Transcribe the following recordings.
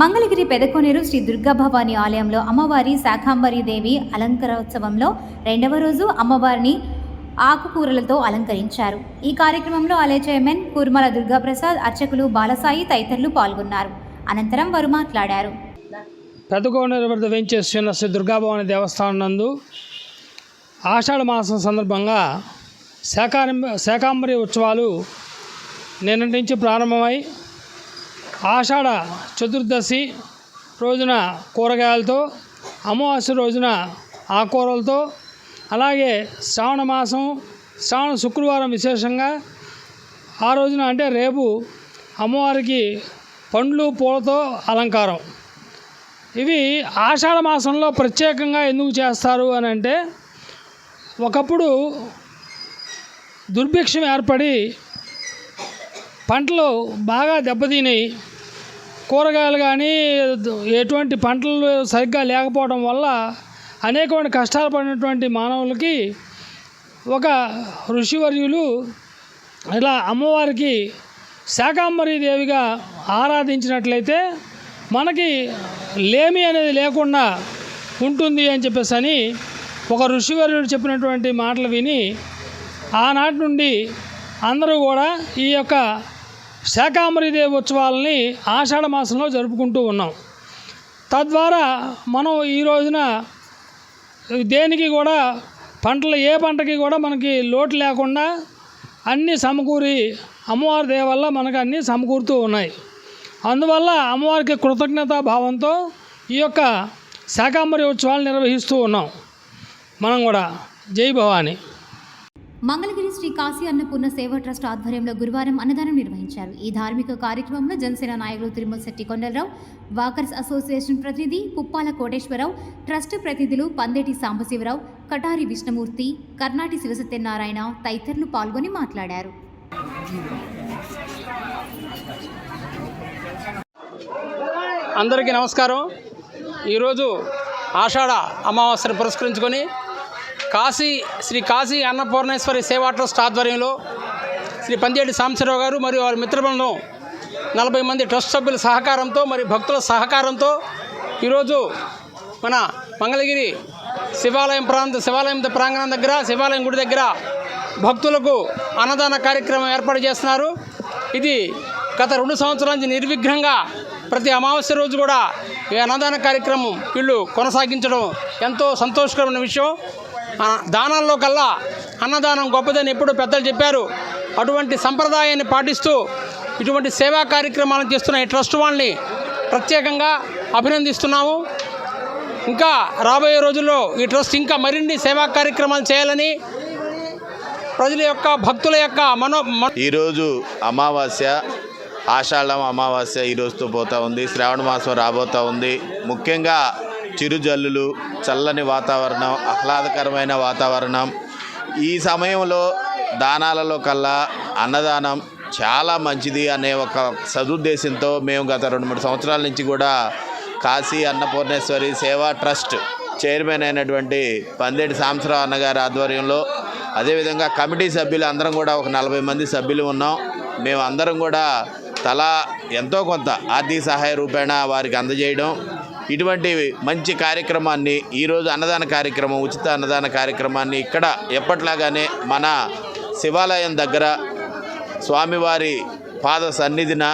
మంగళగిరి పెదకొనేరు శ్రీ దుర్గాభవాని ఆలయంలో అమ్మవారి శాకాంబరి దేవి అలంకారోత్సవంలో రెండవ రోజు అమ్మవారిని ఆకుకూరలతో అలంకరించారు. ఈ కార్యక్రమంలో ఆలయ చైర్మన్ కుర్మల దుర్గాప్రసాద్ అర్చకులు బాలసాయి తదితరులు పాల్గొన్నారు. అనంతరం వారు మాట్లాడారు. పెదకోనేరు వద్ద వేంచేస్తున్న శ్రీ దుర్గాభవాని దేవస్థానం నందు ఆషాఢ మాసం సందర్భంగా శాకాంబ శాకాంబరి ఉత్సవాలు నిన్నటి నుంచి ప్రారంభమై ఆషాఢ చతుర్దశి రోజున కూరగాయలతో అమావాస్య రోజున ఆకుకూరలతో అలాగే శ్రావణ మాసం శ్రావణ శుక్రవారం విశేషంగా ఆ రోజున అంటే రేపు అమ్మవారికి పండ్లు పూలతో అలంకారం. ఇవి ఆషాఢ మాసంలో ప్రత్యేకంగా ఎందుకు చేస్తారు అని అంటే ఒకప్పుడు దుర్భిక్షం ఏర్పడి పంటలు బాగా దెబ్బతిని కూరగాయలు కానీ ఎటువంటి పంటలు సరిగ్గా లేకపోవడం వల్ల అనేకమైన కష్టాలు పడినటువంటి మానవులకి ఒక ఋషివర్యులు ఇలా అమ్మవారికి శాకాంబరి దేవిగా ఆరాధించినట్లయితే మనకి లేమి అనేది లేకుండా ఉంటుంది అని చెప్పేసి అని ఒక ఋషివర్యుడు చెప్పినటువంటి మాటలు విని ఆనాటి నుండి అందరూ కూడా ఈ యొక్క శాకాంబరి దేవి ఉత్సవాలని ఆషాఢ మాసంలో జరుపుకుంటూ ఉన్నాం. తద్వారా మనం ఈ రోజున దేనికి కూడా పంటలు ఏ పంటకి కూడా మనకి లోటు లేకుండా అన్నీ సమకూరి అమ్మవారి దేవ వల్ల మనకు అన్నీ సమకూరుతూ ఉన్నాయి. అందువల్ల అమ్మవారికి కృతజ్ఞతా భావంతో ఈ యొక్క శాకాంబరి ఉత్సవాలు నిర్వహిస్తూ ఉన్నాం. మనం కూడా. జై భవాని. మంగళగిరి శ్రీ కాశీ అన్నపూర్ణ సేవా ట్రస్ట్ ఆధ్వర్యంలో గురువారం అన్నదానం నిర్వహించారు. ఈ ధార్మిక కార్యక్రమంలో జనసేన నాయకులు తిరుమల శెట్టి కొండలరావు వాకర్స్ అసోసియేషన్ ప్రతినిధి పుప్పాల కోటేశ్వరరావు ట్రస్ట్ ప్రతినిధులు పందేటి సాంబశివరావు కటారి విష్ణుమూర్తి కర్ణాటి శివసత్యనారాయణ తదితరులు పాల్గొని మాట్లాడారు. అందరికీ నమస్కారం. ఈరోజు ఆషాఢ అమావాస్యను పురస్కరించుకొని కాశీ శ్రీ కాశీ అన్నపూర్ణేశ్వరి సేవా ట్రస్ట్ ఆధ్వర్యంలో శ్రీ పందేటి సాంబశివరావు గారు మరియు వారి మిత్రబృందం నలభై మంది ట్రస్ట్ సభ్యుల సహకారంతో మరి భక్తుల సహకారంతో ఈరోజు మన మంగళగిరి శివాలయం ప్రాంత శివాలయం ప్రాంగణం దగ్గర శివాలయం గుడి దగ్గర భక్తులకు అన్నదాన కార్యక్రమం ఏర్పాటు చేస్తున్నారు. ఇది గత రెండు సంవత్సరాల నుంచి నిర్విఘ్నంగా ప్రతి అమావాస్య రోజు కూడా ఈ అన్నదాన కార్యక్రమం వీళ్ళు కొనసాగించడం ఎంతో సంతోషకరమైన విషయం. దానాల్లో కల్లా అన్నదానం గొప్పదని ఎప్పుడూ పెద్దలు చెప్పారు. అటువంటి సంప్రదాయాన్ని పాటిస్తూ ఇటువంటి సేవా కార్యక్రమాలను చేస్తున్న ఈ ట్రస్ట్ వాళ్ళని ప్రత్యేకంగా అభినందిస్తున్నాము. ఇంకా రాబోయే రోజుల్లో ఈ ట్రస్ట్ ఇంకా మరిన్ని సేవా కార్యక్రమాలు చేయాలని ప్రజల యొక్క భక్తుల యొక్క మనో ఈరోజు అమావాస్య ఆషాఢం అమావాస్య ఈ రోజుతో పోతా ఉంది. శ్రావణ మాసం రాబోతూ ఉంది. ముఖ్యంగా చిరుజల్లులు చల్లని వాతావరణం ఆహ్లాదకరమైన వాతావరణం. ఈ సమయంలో దానాలలో కల్లా అన్నదానం చాలా మంచిది అనే ఒక సదుద్దేశంతో మేము గత రెండు మూడు సంవత్సరాల నుంచి కూడా కాశీ అన్నపూర్ణేశ్వరి సేవా ట్రస్ట్ చైర్మన్ అయినటువంటి పందేటి సాంబశివరావు అన్నగారి ఆధ్వర్యంలో అదేవిధంగా కమిటీ సభ్యులు అందరం కూడా ఒక నలభై మంది సభ్యులు ఉన్నాం. మేము అందరం కూడా తలా ఎంతో కొంత ఆర్థిక సహాయ రూపేణ వారికి అందజేయడం ఇటువంటి మంచి కార్యక్రమాన్ని ఈరోజు అన్నదాన కార్యక్రమం ఉచిత అన్నదాన కార్యక్రమాన్ని ఇక్కడ ఎప్పట్లాగానే మన శివాలయం దగ్గర స్వామివారి పాద సన్నిధిన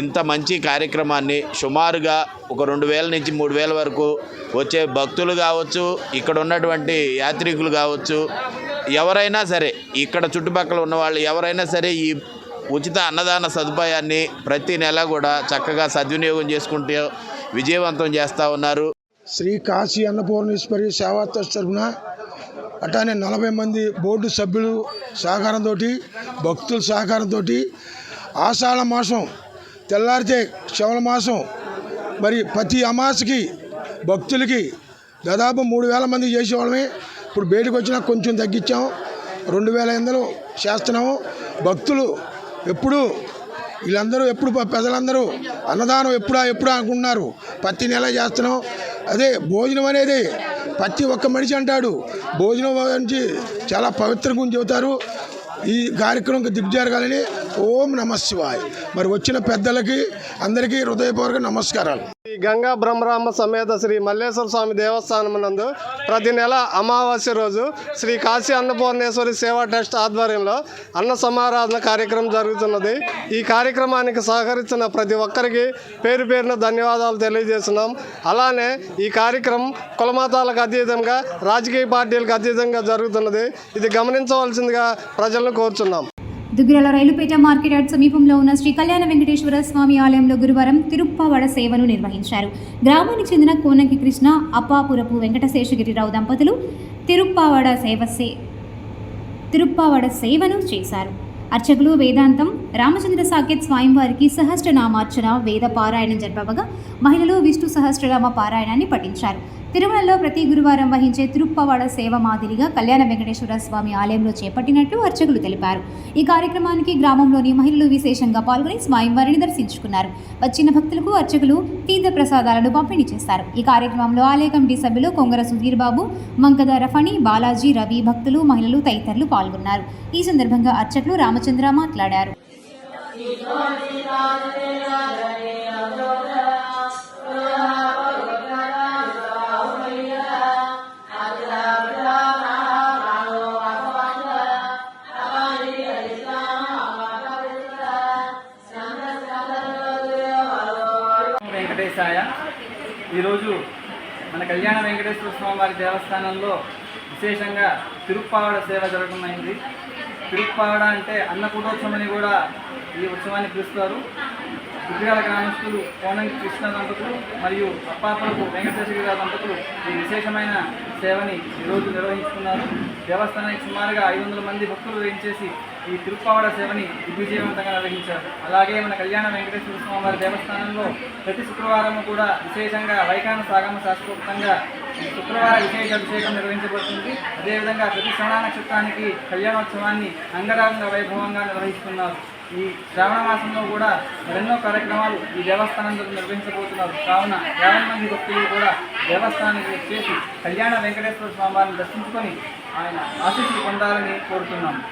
ఇంత మంచి కార్యక్రమాన్ని సుమారుగా ఒక రెండు వేల నుంచి మూడు వేల వరకు వచ్చే భక్తులు కావచ్చు ఇక్కడ ఉన్నటువంటి యాత్రికులు కావచ్చు ఎవరైనా సరే ఇక్కడ చుట్టుపక్కల ఉన్న వాళ్ళు ఎవరైనా సరే ఈ ఉచిత అన్నదాన సదుపాయాన్ని ప్రతి నెల కూడా చక్కగా సద్వినియోగం చేసుకుంటూ విజయవంతం చేస్తూ ఉన్నారు. శ్రీ కాశీ అన్నపూర్ణేశ్వరి సేవా ట్రస్ట్ తరఫున అట్లానే నలభై మంది బోర్డు సభ్యులు సహకారంతో భక్తుల సహకారంతో ఆషాఢ మాసం తెల్లారితే శ్రవణ మాసం మరి ప్రతి అమాసకి భక్తులకి దాదాపు మూడు వేల మంది చేసేవాళ్ళమే. ఇప్పుడు బయటకు వచ్చినా కొంచెం తగ్గించాము రెండు వేల ఎనిమిదిలో చేస్తున్నాము. భక్తులు ఎప్పుడూ వీళ్ళందరూ ఎప్పుడు ప్రజలందరూ అన్నదానం ఎప్పుడా ఎప్పుడా అనుకుంటున్నారు? ప్రతి నెల చేస్తున్నాం. అదే భోజనం అనేది ప్రతి ఒక్క మనిషి అంటాడు. భోజనం గురించి చాలా పవిత్ర గురించి చెబుతారు. ఈ కార్యక్రమం దిగ్జరగాలని ఓం నమ శివాయ్. మరి వచ్చిన పెద్దలకి అందరికీ హృదయపూర్వక నమస్కారాలు. ఈ గంగా బ్రహ్మరామ సమేత శ్రీ మల్లేశ్వర స్వామి దేవస్థానం నందు ప్రతి నెల అమావాస్య రోజు శ్రీ కాశీ అన్నపూర్ణేశ్వరి సేవా ట్రస్ట్ ఆధ్వర్యంలో అన్న సమారాధన కార్యక్రమం జరుగుతున్నది. ఈ కార్యక్రమానికి సహకరించిన ప్రతి ఒక్కరికి పేరు పేరున ధన్యవాదాలు తెలియజేస్తున్నాం. అలానే ఈ కార్యక్రమం కులమతాలకు అతీతంగా రాజకీయ పార్టీలకు అతీతంగా జరుగుతున్నది. ఇది గమనించవలసిందిగా ప్రజలను కోరుచున్నాం. దుగ్గిరాల రైలుపేట మార్కెట్ యార్డ్ సమీపంలో ఉన్న శ్రీ కళ్యాణ వెంకటేశ్వర స్వామి ఆలయంలో గురువారం తిరుప్పావడ సేవను నిర్వహించారు. గ్రామానికి చెందిన కోనంకి కృష్ణ అప్పాపురపు వెంకటశేషగిరిరావు దంపతులు తిరుప్పావడ సేవ సే తిరుప్పావడ సేవను చేశారు. అర్చకులు వేదాంతం రామచంద్ర సాకేత్ స్వామివారికి సహస్రనామార్చన వేద పారాయణం జరపవగా మహిళలు విష్ణు సహస్రనామ పారాయణాన్ని పఠించారు. తిరుమలలో ప్రతి గురువారం వహించే తిరుప్పవాడ సేవ మాదిరిగా కళ్యాణ వెంకటేశ్వర స్వామి ఆలయంలో చేపట్టినట్లు అర్చకులు తెలిపారు. ఈ కార్యక్రమానికి గ్రామంలోని మహిళలు విశేషంగా పాల్గొని స్వామివారిని దర్శించుకున్నారు. వచ్చిన భక్తులకు అర్చకులు తీర్థ ప్రసాదాలను పంపిణీ చేస్తారు ఈ కార్యక్రమంలో ఆలయ కమిటీ సభ్యులు కొంగర సుధీర్ బాబు మంకద రఫణి బాలాజీ రవి భక్తులు మహిళలు తదితరులు పాల్గొన్నారు. ఈ సందర్భంగా అర్చకులు రామచంద్ర మాట్లాడారు. వెంకటేశాయ. ఈరోజు మన కళ్యాణ వెంకటేశ్వర స్వామి వారి దేవస్థానంలో విశేషంగా తిరుప్పావడ సేవ జరగడం అయింది తిరుప్పావడ అంటే అన్నకూటోత్సవం అని కూడా ఈ ఉత్సవాన్ని పిలుస్తారు. గుడ్డిగాల గ్రామస్తులు కోనంగి కృష్ణ దంపతులు మరియు అప్పాపలకు వెంకటేశ్వర గారి దంపతులు ఈ విశేషమైన సేవని ఈరోజు నిర్వహించుకున్నారు దేవస్థానానికి సుమారుగా ఐదు వందల మంది భక్తులు వేయించేసి ఈ తిరుప్పావడ సేవని దిగ్విజయవంతంగా నిర్వహించారు. అలాగే మన కళ్యాణ వెంకటేశ్వర స్వామివారి దేవస్థానంలో ప్రతి శుక్రవారం కూడా విశేషంగా వైకాన సాగమ శాస్త్రోక్తంగా శుక్రవారం విశేష అభిషేకం నిర్వహించబడుతుంది. అదేవిధంగా ప్రతి శ్రవణ నక్షత్రానికి కళ్యాణోత్సవాన్ని అంగరంగ వైభవంగా నిర్వహిస్తున్నారు. ఈ శ్రావణ మాసంలో కూడా ఎన్నో కార్యక్రమాలు ఈ దేవస్థానంలో నిర్వహించబోతున్నారు. కావున యాభై మంది భక్తులు కూడా దేవస్థానానికి వచ్చేసి కళ్యాణ వెంకటేశ్వర స్వామి వారిని దర్శించుకొని ఆయన ఆశీస్సులు పొందాలని కోరుతున్నాము.